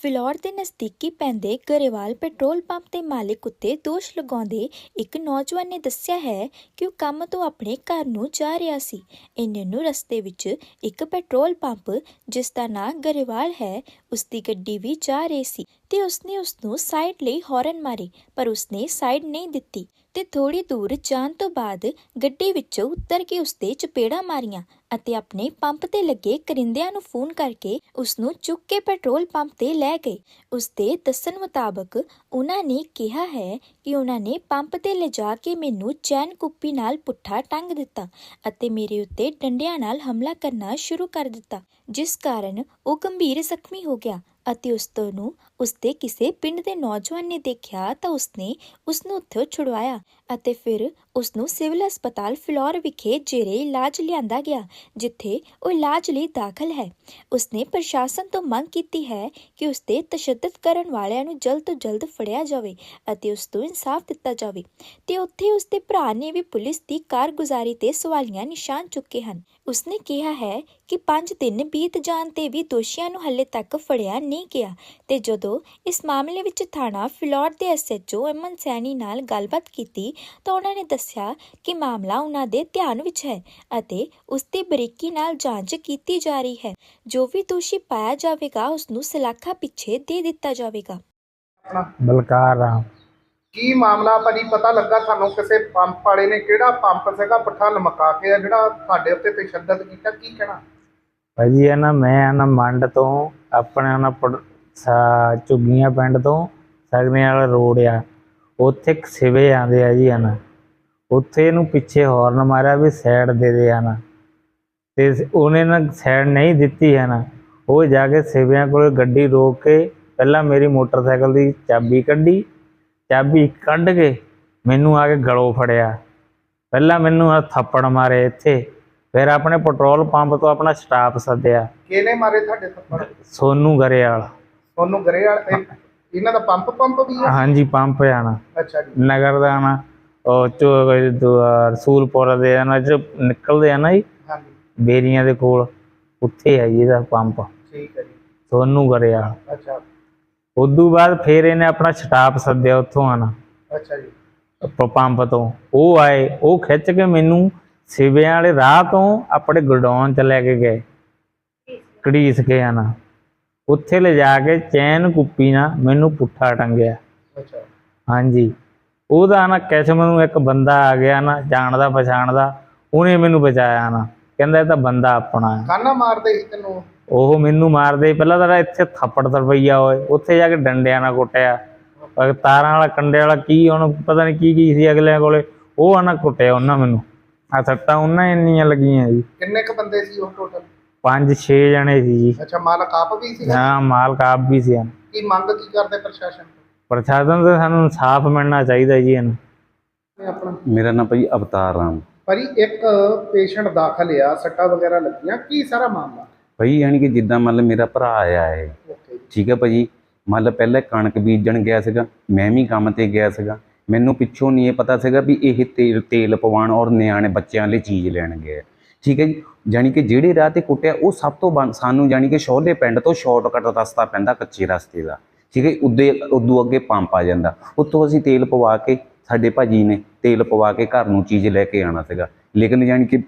ਫਿਲੌਰ ਦੇ ਨਜ਼ਦੀਕੀ ਪੈਂਦੇ ਗਰੇਵਾਲ ਪੈਟਰੋਲ ਪੰਪ ਦੇ ਮਾਲਕ ਉੱਤੇ ਦੋਸ਼ ਲਗਾਉਂਦੇ ਇੱਕ ਨੌਜਵਾਨ ਨੇ ਦੱਸਿਆ ਹੈ ਕਿ ਉਹ ਕੰਮ ਤੋਂ ਆਪਣੇ ਘਰ ਨੂੰ ਜਾ ਰਿਹਾ ਸੀ। ਇੰਨੇ ਨੂੰ ਰਸਤੇ ਵਿੱਚ ਇੱਕ ਪੈਟਰੋਲ ਪੰਪ, ਜਿਸ ਦਾ ਨਾਂ ਗਰੇਵਾਲ ਹੈ, ਉਸ ਦੀ ਗੱਡੀ ਵੀ ਜਾ ਰਹੀ ਸੀ ਤੇ ਉਸਨੇ ਉਸ ਨੂੰ ਸਾਈਡ ਲਈ ਹਾਰਨ ਮਾਰੀ, ਪਰ ਉਸਨੇ ਸਾਈਡ ਨਹੀਂ ਦਿੱਤੀ। ਤੇ ਥੋੜੀ ਦੂਰ ਜਾਣ ਤੋਂ ਬਾਅਦ ਗੱਡੀ ਵਿੱਚੋਂ ਉਤਰ ਕੇ ਉਸਤੇ ਚਪੇੜਾਂ ਮਾਰੀਆਂ ਅਤੇ ਆਪਣੇ ਪੰਪ ਤੇ ਲੱਗੇ ਕਰਿੰਦਿਆਂ ਨੂੰ ਫੋਨ ਕਰਕੇ ਉਸ ਨੂੰ ਚੁੱਕ ਕੇ ਪੈਟਰੋਲ ਪੰਪ ਤੇ ਲੈ ਗਏ। ਉਸ ਦੇ ਦੱਸਣ ਮੁਤਾਬਕ ਉਹਨਾਂ ਨੇ ਕਿਹਾ ਹੈ ਕਿ ਉਹਨਾਂ ਨੇ ਪੰਪ ਤੇ ਲਿਜਾ ਕੇ ਮੈਨੂੰ ਚੈਨ ਕੁੱਪੀ ਨਾਲ ਪੁੱਠਾ ਟੰਗ ਦਿੱਤਾ ਅਤੇ ਮੇਰੇ ਉੱਤੇ ਡੰਡਿਆਂ ਨਾਲ ਹਮਲਾ ਕਰਨਾ ਸ਼ੁਰੂ ਕਰ ਦਿੱਤਾ, ਜਿਸ ਕਾਰਨ ਉਹ ਗੰਭੀਰ ਜ਼ਖਮੀ ਹੋ ਗਿਆ ਅਤੇ ਉਸ ਤੋਂ ਨੂੰ ਉਸਦੇ ਕਿਸੇ ਪਿੰਡ ਦੇ ਨੌਜਵਾਨ ਨੇ ਦੇਖਿਆ ਤਾਂ ਉਸਨੇ ਉਸ ਨੂੰ ਉੱਥੋਂ ਛੁਡਵਾਇਆ ਅਤੇ ਫਿਰ ਉਸ ਨੂੰ ਸਿਵਲ ਹਸਪਤਾਲ ਫਿਲੌਰ ਵਿਖੇ ਜੇਰੇ ਇਲਾਜ ਲਿਆਂਦਾ ਗਿਆ, ਜਿੱਥੇ ਉਹ ਇਲਾਜ ਲਈ ਦਾਖਲ ਹੈ। ਉਸਨੇ ਪ੍ਰਸ਼ਾਸਨ ਤੋਂ ਮੰਗ ਕੀਤੀ ਹੈ ਕਿ ਉਸ ਤੇ ਤਸ਼ੱਦਦ ਕਰਨ ਵਾਲਿਆਂ ਨੂੰ ਜਲਦ ਤੋਂ ਜਲਦ ਫੜਿਆ ਜਾਵੇ ਅਤੇ ਉਸ ਤੋਂ ਇਨਸਾਫ ਦਿੱਤਾ ਜਾਵੇ। ਤੇ ਉੱਥੇ ਉਸ ਦੇ ਭਰਾ ਨੇ ਵੀ ਪੁਲਿਸ ਦੀ ਕਾਰਗੁਜ਼ਾਰੀ ਤੇ ਸਵਾਲੀਆਂ ਨਿਸ਼ਾਨ ਚੁੱਕੇ ਹਨ। ਉਸਨੇ ਕਿਹਾ ਹੈ ਕਿ 5 ਦਿਨ ਬੀਤ ਜਾਣ ਤੇ ਵੀ ਦੋਸ਼ੀਆਂ ਨੂੰ ਹੱਲੇ ਤੱਕ ਫੜਿਆ ਨਹੀਂ ਗਿਆ ਤੇ ਜਦੋਂ ਇਸ ਮਾਮਲੇ ਵਿੱਚ ਥਾਣਾ ਫਿਲੌਰ ਦੇ ਐਸਐਚਓ ਅਮਨ ਸੈਣੀ ਨਾਲ ਗੱਲਬਾਤ ਕੀਤੀ ਤਾਂ ਉਹਨਾਂ ਨੇ ਦੱਸਿਆ ਕਿ ਮਾਮਲਾ ਉਹਨਾਂ ਦੇ ਧਿਆਨ ਵਿੱਚ ਹੈ ਅਤੇ ਉਸ ਦੀ ਬਰੀਕੀ ਨਾਲ ਜਾਂਚ ਕੀਤੀ ਜਾ ਰਹੀ ਹੈ। ਜੋ ਵੀ ਦੋਸ਼ੀ ਪਾਇਆ ਜਾਵੇਗਾ ਉਸ ਨੂੰ ਸਲਾਖਾ ਪਿੱਛੇ ਦੇ ਦਿੱਤਾ ਜਾਵੇਗਾ। ਆਪਣਾ ਬਲਕਾਰ ਰਾਮ। ਕੀ ਮਾਮਲਾ ਭਾਜੀ? ਪਤਾ ਲੱਗਾ ਸਾਨੂੰ ਕਿਸੇ ਪੰਪ ਵਾਲੇ ਨੇ ਕਿਹੜਾ ਪੰਪ ਸੀਗਾ ਪੱਠਾ ਲਮਕਾ ਕੇ ਆ ਜਿਹੜਾ ਤੁਹਾਡੇ ਉੱਤੇ ਤਸ਼ੱਦਦ ਕੀਤਾ? ਕੀ ਕਹਿਣਾ? ਭਾਜੀ ਇਹ ਨਾ ਮੈਂ ਆ ਨਾ ਮੰਡ ਤੋਂ ਆਪਣੇ ਨਾ ਝੁੱਗੀਆਂ ਪਿੰਡ ਤੋਂ ਸਗਨੇ ਵਾਲਾ ਰੋਡ ਆ। ਉੱਥੇ ਇੱਕ ਸਿਵੇ ਆਂਦੇ ਆ ਜੀ ਆ ਨਾ। ਉੱਥੇ ਇਹਨੂੰ ਪਿੱਛੇ ਹਾਰਨ ਮਾਰਿਆ ਵੀ ਸਾਈਡ ਦੇ ਦੇ ਆ ਨਾ। ਤੇ ਉਹਨੇ ਨਾ ਸਾਈਡ ਨਹੀਂ ਦਿੱਤੀ ਹੈ ਨਾ। ਉਹ ਜਾ ਕੇ ਸਿਵਿਆਂ ਕੋਲ ਗੱਡੀ ਰੋਕ ਕੇ ਪਹਿਲਾਂ ਮੇਰੀ ਮੋਟਰਸਾਈਕਲ ਦੀ ਚਾਬੀ ਕੱਢੀ। ਚਾਬੀ ਕੱਢ ਕੇ ਮੈਨੂੰ ਆ ਕੇ ਗਲੋਂ ਫੜਿਆ। ਪਹਿਲਾਂ ਮੈਨੂੰ ਆ ਥੱਪੜ ਮਾਰੇ ਇੱਥੇ। ਫਿਰ ਆਪਣੇ ਪੈਟਰੋਲ ਪੰਪ ਤੋਂ ਆਪਣਾ ਸਟਾਫ ਸੱਦਿਆ। ਕਿਹਨੇ ਮਾਰੇ ਤੁਹਾਡੇ ਥੱਪੜ? ਸੋਨੂ ਗਰੇਵਾਲ। ਤੁਹਾਨੂੰ ਗਰੇ ਵਾਲ ਇਹ- ਇਹਨਾਂ ਦਾ ਪੰਪ ਪੰਪ ਵੀ ਹੈ ਹਾਂਜੀ ਪੰਪ ਆਣਾ ਅੱਛਾ ਜੀ। ਨਗਰ ਦਾ ਆਣਾ ਦੁਆ- ਰਸੂਲਪੁਰ ਦੇ ਆਣਾ ਜੋ ਨਿਕਲਦੇ ਆ ਨਾ ਜੀ ਹਾਂਜੀ। ਬੇਰੀਆਂ ਦੇ ਕੋਲ ਉੱਥੇ ਆ ਜੀ ਇਹਦਾ ਪੰਪ। ਠੀਕ ਹੈ ਜੀ। ਸੋਨੂ ਗਰੇਵਾਲ ਅੱਛਾ। ਉਦੋਂ ਬਾਅਦ ਫਿਰ ਇਹਨੇ ਆਪਣਾ ਸਟਾਫ ਸੱਦਿਆ ਉੱਥੋਂ ਆਣਾ। ਅੱਛਾ ਜੀ। ਪੰਪ ਤੋਂ। ਉਹ ਆਏ ਉਹ ਖਿੱਚ ਕੇ ਮੈਨੂੰ ਸਿਵਿਆਂ ਵਾਲੇ ਰਾਹ ਤੋਂ ਆਪਣੇ ਗੋਡਾਊਨ ਚ ਲੈ ਕੇ ਗਏ। ਕੜੀਸ ਕੇ ਆਣਾ। ਉੱਥੇ ਲਿਜਾ ਕੇ ਚੈਨ ਕੁੱਪੀ ਨਾਲ ਮੈਨੂੰ ਪੁੱਠਾ ਟੰਗਿਆ। ਅੱਛਾ। ਹਾਂਜੀ। ਉਹਦਾ ਨਾ ਕਿਸਮ ਨੂੰ ਇੱਕ ਬੰਦਾ ਆ ਗਿਆ ਨਾ ਜਾਣਦਾ ਪਛਾਣਦਾ ਉਹਨੇ ਮੈਨੂੰ ਬਚਾਇਆ ਨਾ। ਕਹਿੰਦਾ ਇਹ ਤਾਂ ਬੰਦਾ ਆਪਣਾ ਹੈ। ਖਾਨਾ ਮਾਰਦੇ ਸੀ ਤੈਨੂੰ? ਉਹ ਮੈਨੂੰ ਮਾਰਦੇ ਪਹਿਲਾਂ ਤਾਂ ਇੱਥੇ ਥੱਪੜ ਤਰਪਈਆ ਹੋਏ ਉੱਥੇ ਜਾ ਕੇ ਡੰਡਿਆਂ ਨਾਲ ਕੁੱਟਿਆ। ਪਰ ਤਾਰਾਂ ਵਾਲਾ ਕੰਡੇ ਵਾਲਾ ਕੀ ਉਹਨੂੰ ਪਤਾ ਨਹੀਂ ਕੀ ਕੀ ਸੀ ਅਗਲਿਆਂ ਕੋਲੇ। ਉਹ ਆ ਨਾ ਕੁੱਟਿਆ ਉਹਨਾਂ ਮੈਨੂੰ। ਆ ਸੱਟਾਂ ਉਹਨਾਂ ਇੰਨੀਆਂ ਲੱਗੀਆਂ ਜੀ। ਕਿੰਨੇ ਕ ਬੰਦੇ ਸੀ ਉਹ ਟੋਟਲ ਪੰਜ ਛੇ ਜਣੇ ਸੀ ਜੀ। ਅੱਛਾ ਮਾਲਕ ਆਪ ਵੀ ਸੀ? ਹਾਂ ਮਾਲਕ ਆਪ ਵੀ ਸੀ। ਕੀ ਮੰਗ ਕੀ ਕਰਦੇ ਪ੍ਰਸ਼ਾਸਨ ਪ੍ਰਸ਼ਾਸਨ ਤੋਂ ਸਾਨੂੰ ਇਨਸਾਫ ਮਿਲਣਾ ਚਾਹੀਦਾ ਜੀ ਇਹਨੂੰ। ਇਹ ਆਪਣਾ? ਮੇਰਾ ਨਾਮ ਭਾਈ ਅਵਤਾਰ ਰਾਮ। ਭਾਜੀ ਇੱਕ ਪੇਸ਼ੈਂਟ ਦਾਖਲ ਆ ਸੱਟਾਂ ਵਗੈਰਾ ਲੱਗੀਆਂ ਕੀ ਸਾਰਾ ਮਾਮਲਾ? ਭਾਈ ਯਾਨੀ ਕਿ ਜਿੱਦਾਂ ਮਤਲਬ ਮੇਰਾ ਭਰਾ ਆਇਆ ਹੈ ਓਕੇ। ਠੀਕ ਹੈ ਭਾਜੀ ਮਤਲਬ ਪਹਿਲਾਂ ਕਣਕ ਬੀਜਣ ਗਿਆ ਸੀਗਾ ਮੈਂ ਵੀ ਕੰਮ ਤੇ ਗਿਆ ਸੀਗਾ। ਮੈਨੂੰ ਪਿੱਛੋਂ ਨਹੀਂ ਇਹ ਪਤਾ ਸੀਗਾ ਵੀ ਇਹ ਤੇਲ ਤੇਲ ਪਵਾਉਣ ਔਰ ਨਿਆਣੇ ਬੱਚਿਆਂ ਲਈ ਚੀਜ਼ ਲੈਣ ਗਏ ਠੀਕ ਹੈ ਜੀ ਯਾਨੀ ਕਿ ਜਿਹੜੇ ਰਾਹ ਤੇ ਕੁੱਟਿਆ ਉਹ ਸਭ ਤੋਂ ਬੰ- ਸਾਨੂੰ ਯਾਨੀ ਕਿ ਸ਼ੋਲੇ ਪਿੰਡ ਤੋਂ ਸ਼ਾਰਟਕਟ ਰਸਤਾ ਪੈਂਦਾ ਕੱਚੇ ਰਸਤੇ ਦਾ। ਠੀਕ ਹੈ ਉਦੋਂ ਉਦੋਂ ਅੱਗੇ ਪੰਪ ਆ ਜਾਂਦਾ। ਉੱਥੋਂ ਅਸੀਂ ਤੇਲ ਪਵਾ ਕੇ ਸਾਡੇ ਭਾਜੀ ਨੇ ਤੇਲ ਪਵਾ ਕੇ ਘਰ ਨੂੰ ਚੀਜ਼ ਲੈ ਕੇ ਆਣਾ ਸੀਗਾ। ਲੇਕਿਨ ਯਾਨੀ ਕਿ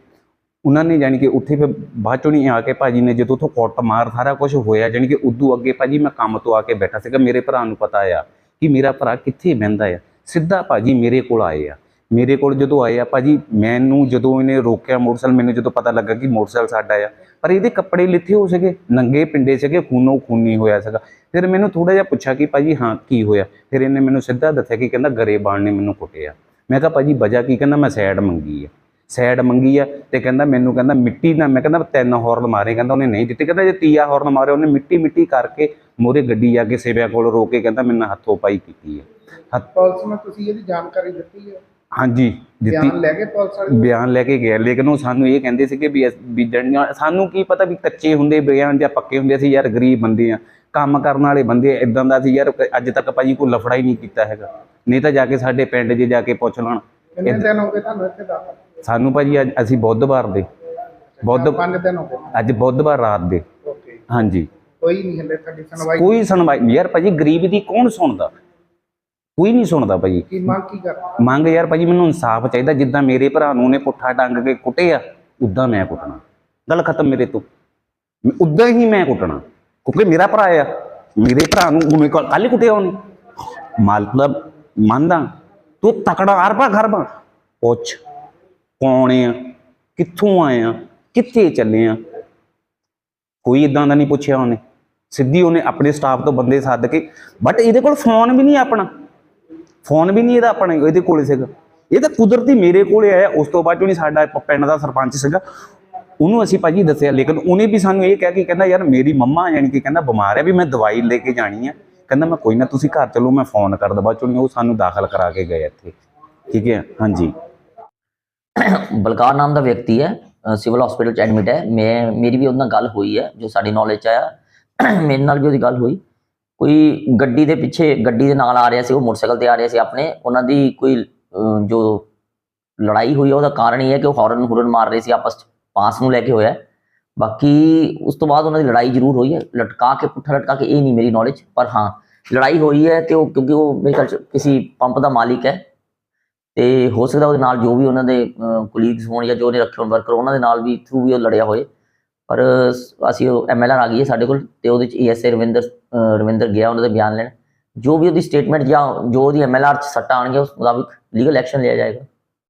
ਉਹਨਾਂ ਨੇ ਜਾਣੀ ਕਿ ਉੱਥੇ ਫਿਰ ਬਾਅਦ ਚੋਂ ਨਹੀਂ ਆ ਕੇ ਭਾਜੀ ਨੇ ਜਦੋਂ ਉੱਥੋਂ ਕੁੱਟ ਮਾਰ ਸਾਰਾ ਕੁਝ ਹੋਇਆ ਜਾਣੀ ਕਿ ਉਦੋਂ ਅੱਗੇ ਭਾਜੀ ਮੈਂ ਕੰਮ ਤੋਂ ਆ ਕੇ ਬੈਠਾ ਸੀਗਾ। ਮੇਰੇ ਭਰਾ ਨੂੰ ਪਤਾ ਆ ਕਿ ਮੇਰਾ ਭਰਾ ਕਿੱਥੇ ਬਹਿੰਦਾ ਆ। ਸਿੱਧਾ ਭਾਜੀ ਮੇਰੇ ਕੋਲ ਆਏ ਆ। ਮੇਰੇ ਕੋਲ ਜਦੋਂ ਆਏ ਆ, ਭਾਜੀ ਮੈਨੂੰ ਜਦੋਂ ਇਹਨੇ ਰੋਕਿਆ ਮੋਟਰਸਾਈਕਲ, ਮੈਨੂੰ ਜਦੋਂ ਪਤਾ ਲੱਗਾ ਕਿ ਮੋਟਰਸਾਈਕਲ ਸਾਡਾ ਆ, ਪਰ ਇਹਦੇ ਕੱਪੜੇ ਲਿੱਥੇ ਹੋ ਸਕੇ ਨੰਗੇ ਪਿੰਡੇ ਸੀਗੇ, ਖੂਨੋ ਖੂਨੀ ਹੋਇਆ ਸੀਗਾ। ਫਿਰ ਮੈਨੂੰ ਥੋੜਾ ਜਿਹਾ ਪੁੱਛਿਆ ਕਿ ਭਾਜੀ, ਹਾਂ, ਕੀ ਹੋਇਆ? ਫਿਰ ਇਹਨੇ ਮੈਨੂੰ ਸਿੱਧਾ ਦੱਸਿਆ ਕਿ ਕਹਿੰਦਾ ਗਰੇਬਾਨ ਨੇ ਮੈਨੂੰ ਕੁੱਟਿਆ। ਮੈਂ ਕਿਹਾ, ਭਾਜੀ, ਵਜ੍ਹਾ ਕੀ? ਕਹਿੰਦਾ, ਮੈਂ ਸਾਈਡ ਮੰਗੀ ਆ। ਸਾਈਡ ਮੰਗੀ ਆ ਤੇ ਕਹਿੰਦਾ, ਮੈਨੂੰ ਕਹਿੰਦਾ, ਮਿੱਟੀ ਨਾ, ਮੈਂ ਕਹਿੰਦਾ, ਤਿੰਨ ਹੌਰਨ ਮਾਰੇ, ਕਹਿੰਦਾ, ਉਹਨੇ ਨਹੀਂ ਦਿੱਤੇ। ਕਹਿੰਦਾ, ਜੇ ਤੀਆ ਹੌਰਨ ਮਾਰੇ, ਉਹਨੇ ਮਿੱਟੀ ਮਿੱਟੀ ਕਰਕੇ ਮੋਰੇ ਗੱਡੀ ਆ ਕੇ ਸੇਵਿਆ ਕੋਲ ਰੋਕ ਕੇ ਕਹਿੰਦਾ ਮੈਨੂੰ ਹੱਥੋਂ ਪਾਈ ਕੀਤੀ ਹੈ ਹੱਥ ਪੁਲਿਸ ਨੂੰ ਤੁਸੀਂ ਇਹਦੀ ਜਾਣਕਾਰੀ ਦਿੱਤੀ ਹੈ ਹਾਂਜੀ ਦਿੱਤੀ। ਬਿਆਨ ਲੈ ਕੇ ਪੁਲਿਸ ਵਾਲੇ ਬਿਆਨ ਲੈ ਕੇ ਗਿਆ। ਲੇਕਿਨ ਉਹ ਸਾਨੂੰ ਇਹ ਕਹਿੰਦੇ ਸੀ ਕਿ ਵੀ ਅਸ- ਵੀ ਜਣੀਆਂ ਸਾਨੂੰ ਕੀ ਪਤਾ ਵੀ ਕੱਚੇ ਹੁੰਦੇ ਬਿਆਨ ਜਾਂ ਪੱਕੇ ਹੁੰਦੇ ਸੀ ਯਾਰ ਗਰੀਬ ਬੰਦੇ ਆ। ਕੰਮ ਕਰਨ ਵਾਲੇ ਬੰਦੇ ਇਦਾਂ ਦਾ ਸੀ ਯਾਰ ਕ- ਅੱਜ ਤੱਕ ਭਾਜੀ ਕੋਈ ਲਫੜਾ ਹੀ ਨਹੀਂ ਕੀਤਾ ਹੈਗਾ। ਨਹੀਂ ਤਾਂ ਜਾ ਕੇ ਸਾਡੇ ਪਿੰਡ 'ਚ ਜਾ ਕੇ ਪੁੱਛ ਲੈਣ। ਕਿੰਨੇ ਦਿਨ ਹੋ ਗਏ ਤੁਹਾਨੂੰ ਇੱਥੇ ਦਾਖਲ ਸਾਨੂੰ ਭਾਜੀ ਅੱਜ ਅਸੀਂ ਬੁੱਧਵਾਰ ਦੇ। ਬੁੱਧ ਪੰਜ ਦਿਨ ਹੋ ਗਏ। ਅੱਜ ਬੁੱਧਵਾਰ ਰਾਤ ਦੇ। ਓਕੇ। ਹਾਂਜੀ। ਕੋਈ ਨਹੀਂ ਹਲੇ ਤੁਹਾਡੀ ਸੁਣਵਾਈ ਕੋਈ ਸੁਣਵਾਈ ਯਾਰ ਭਾਜੀ ਗਰੀਬ ਦੀ ਕੌਣ ਸੁਣਦਾ? ਕੋਈ ਨਹੀਂ ਸੁਣਦਾ ਭਾਜੀ ਕੀ ਮੰਗ ਕੀ ਕਰ ਮੰਗ ਯਾਰ ਭਾਜੀ ਮੈਨੂੰ ਇਨਸਾਫ ਚਾਹੀਦਾ ਜਿੱਦਾਂ ਮੇਰੇ ਭਰਾ ਨੂੰ ਨੇ ਪੁੱਠਾ ਟੰਗ ਕੇ ਕੁੱਟਿਆ ਉਦਾਂ ਮੈਂ ਕੁੱਟਣਾ। ਗੱਲ ਖਤਮ ਮੇਰੇ ਤੋਂ। ਮੈਂ- ਉਦਾਂ ਹੀ ਮੈਂ ਕੁੱਟਣਾ। ਕਿਉਂਕਿ ਮੇਰਾ ਭਰਾ ਆ ਮੇਰੇ ਭਰਾ ਨੂੰ ਉਹਨੇ ਕੱਲ ਕੁੱਟਿਆ ਉਹਨੇ। ਮਤਲਬ ਮੰਨਦਾ ਤੂੰ ਤਕੜਾ ਅਰਬਾ ਖਰਬਾ। ਪੁੱਛ ਕੌਣ ਆ? ਕਿੱਥੋਂ ਆਏ ਆ? ਕਿੱਥੇ ਚੱਲੇ ਆ? ਕੋਈ ਇਦਾਂ ਦਾ ਨਹੀਂ ਪੁੱਛਿਆ ਉਹਨੇ। ਸਿੱਧੀ ਉਹਨੇ ਆਪਣੇ ਸਟਾਫ ਤੋਂ ਬੰਦੇ ਸੱਦ ਕੇ ਬਟ ਇਹਦੇ ਕੋਲ ਫੋਨ ਵੀ ਨਹੀਂ ਆਪਣਾ। ਫੋਨ ਵੀ ਨਹੀਂ ਇਹਦਾ ਆਪਣੇ ਇਹਦੇ ਕੋਲੇ ਸੀਗਾ। ਇਹ ਤਾਂ ਕੁਦਰਤੀ ਮੇਰੇ ਕੋਲੇ ਆਇਆ, ਉਸ ਤੋਂ ਬਾਅਦ ਉਹਨੇ ਸਾਡਾ ਪਿੰਡ ਦਾ ਸਰਪੰਚ ਸੀਗਾ। ਉਹਨੂੰ ਅਸੀਂ ਭਾਜੀ ਦੱਸਿਆ, ਲੇਕਿਨ ਉਹਨੇ ਵੀ ਸਾਨੂੰ ਇਹ ਕਿਹਾ ਕਿ ਕਹਿੰਦਾ, ਯਾਰ ਮੇਰੀ ਮੰਮਾ ਯਾਨੀ ਕਿ ਕਹਿੰਦਾ ਬਿਮਾਰ ਹੈ ਵੀ ਮੈਂ ਦਵਾਈ ਲੈ ਕੇ ਜਾਣੀ ਹੈ ਕਹਿੰਦਾ, ਮੈਂ ਕੋਈ ਨਾ, ਤੁਸੀਂ ਘਰ ਚਲੋ, ਮੈਂ ਫੋਨ ਕਰ ਦਵਾ। ਚੁਣੀ ਉਹ ਸਾਨੂੰ ਦਾਖਲ ਕਰਾ ਕੇ ਗਏ ਇੱਥੇ। ਠੀਕ ਹੈ? ਹਾਂਜੀ। ਬਲਕਾਰ ਨਾਮ ਦਾ ਵਿਅਕਤੀ ਹੈ ਸਿਵਲ ਹਸਪੀਟਲ ਚ ਐਡਮਿਟ ਹੈ। ਮੈਂ, ਮੇਰੀ ਵੀ ਉਹਦੇ ਨਾਲ ਗੱਲ ਹੋਈ ਹੈ, ਜੋ ਸਾਡੀ ਨੌਲੇਜ ਚ ਆਇਆ। ਮੇਰੇ ਨਾਲ ਵੀ ਉਹਦੀ ਗੱਲ ਹੋਈ। ਕੋਈ ਗੱਡੀ ਦੇ ਪਿੱਛੇ ਗੱਡੀ ਦੇ ਨਾਲ ਆ ਰਿਹਾ ਸੀ, ਉਹ ਮੋਟਰਸਾਈਕਲ ਤੇ ਆ ਰਿਹਾ ਸੀ, ਆਪਣੇ, ਉਹਨਾਂ ਦੀ ਕੋਈ ਜੋ ਲੜਾਈ ਹੋਈ ਹੈ ਉਹਦਾ ਕਾਰਨ ਇਹ ਹੈ ਕਿ ਉਹ ਹੌਰਨ ਹੁਰਨ ਮਾਰ ਰਹੇ ਸੀ, ਆਪਸ ਚ ਪਾਸ ਨੂੰ ਲੈ ਕੇ ਹੋਇਆ। ਬਾਕੀ ਉਸ ਤੋਂ ਬਾਅਦ ਉਹਨਾਂ ਦੀ ਲੜਾਈ ਜ਼ਰੂਰ ਹੋਈ ਹੈ, ਲਟਕਾ ਕੇ, ਪੁੱਠਾ ਲਟਕਾ ਕੇ, ਇਹ ਨਹੀਂ ਮੇਰੀ ਨੌਲੇਜ ਪਰ ਹਾਂ, ਲੜਾਈ ਹੋਈ ਹੈ ਤੇ ਉਹ, ਕਿਉਂਕਿ ਉਹ ਮੇਰੇ ਖਿਆਲ ਚ ਕਿਸੇ ਪੰਪ ਦਾ ਮਾਲਿਕ ਹੈ ਤੇ ਹੋ ਸਕਦਾ ਉਹਦੇ ਨਾਲ ਜੋ ਵੀ ਉਹਨਾਂ ਦੇ ਕੋਲੀਗਸ ਹੋਣ ਜਾਂ ਜੋ ਉਹਨੇ ਰੱਖੇ ਹੋਣ ਵਰਕਰ ਉਹਨਾਂ ਦੇ ਨਾਲ ਵੀ ਥਰੂ ਵੀ ਉਹ ਲੜਿਆ ਹੋਏ। ਪਰ ਅਸੀਂ ਉਹ ਐਮਐਲਆਰ ਆ ਗਈ ਹੈ ਸਾਡੇ ਕੋਲ ਤੇ ਉਹਦੇ ਚ ਈਐਸਏ ਰਵਿੰਦਰ ਰਵਿੰਦਰ ਗਿਆ, ਉਹਨਾਂ ਦੇ ਬਿਆਨ ਲੈਣ। ਜੋ ਵੀ ਉਹਦੀ ਸਟੇਟਮੈਂਟ ਜਾਂ ਜੋ ਉਹਦੀ ਐਮਐਲਆਰ ਚ ਸੱਟਾਂ ਆਣਗੇ ਉਸ ਮੁਤਾਬਿਕ ਲੀਗਲ ਐਕਸ਼ਨ ਲਿਆ ਜਾਏਗਾ।